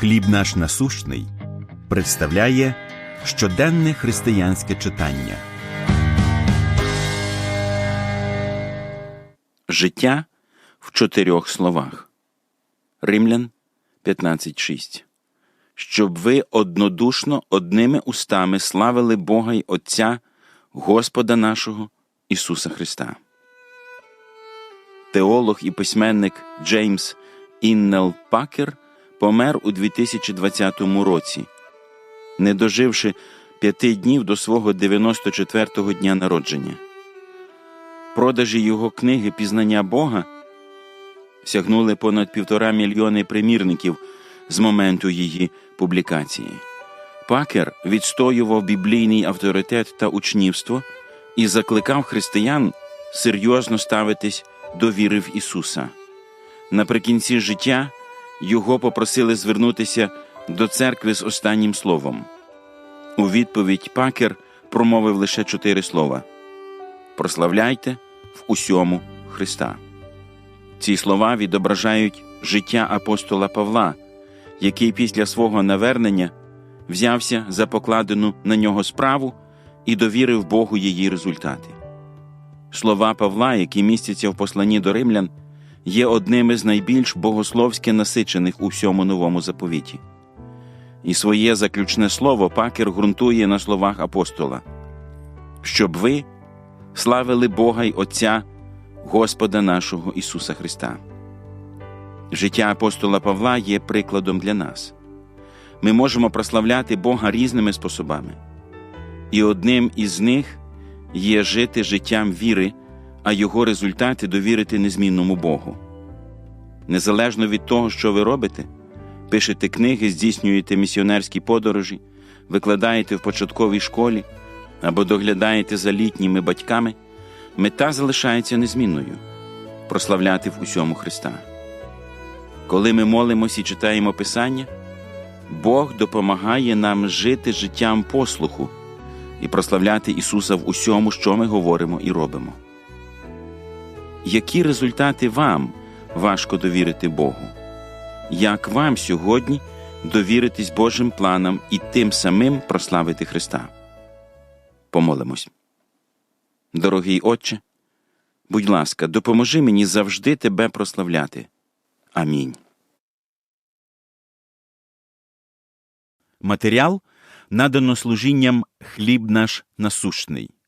Хліб наш насущний представляє щоденне християнське читання. Життя в чотирьох словах. Римлян 15.6. Щоб ви однодушно одними устами славили Бога й Отця, Господа нашого Ісуса Христа. Теолог і письменник Джеймс Іннел Пакер помер у 2020 році, не доживши п'яти днів до свого 94-го дня народження. Продажі його книги Пізнання Бога сягнули понад півтора мільйони примірників з моменту її публікації. Пакер відстоював біблійний авторитет та учнівство і закликав християн серйозно ставитись до віри в Ісуса. Наприкінці життя його попросили звернутися до церкви з останнім словом. У відповідь Пакер промовив лише чотири слова: Прославляйте в усьому Христа. Ці слова відображають життя апостола Павла, який після свого навернення взявся за покладену на нього справу і довірив Богу її результати. Слова Павла, які містяться в посланні до римлян, є одним із найбільш богословськи насичених у всьому новому заповіті. І своє заключне слово Пакер ґрунтує на словах апостола, щоб ви славили Бога й Отця Господа нашого Ісуса Христа. Життя апостола Павла є прикладом для нас. Ми можемо прославляти Бога різними способами, і одним із них є жити життям віри, а його результати довірити незмінному Богу. Незалежно від того, що ви робите, пишете книги, здійснюєте місіонерські подорожі, викладаєте в початковій школі або доглядаєте за літніми батьками, мета залишається незмінною прославляти в усьому Христа. Коли ми молимося і читаємо Писання, Бог допомагає нам жити життям послуху і прославляти Ісуса в усьому, що ми говоримо і робимо. Які результати вам важко довірити Богу? Як вам сьогодні довіритись Божим планам і тим самим прославити Христа? Помолимось. Дорогий Отче, будь ласка, допоможи мені завжди Тебе прославляти. Амінь. Матеріал надано служінням Хліб наш насущний.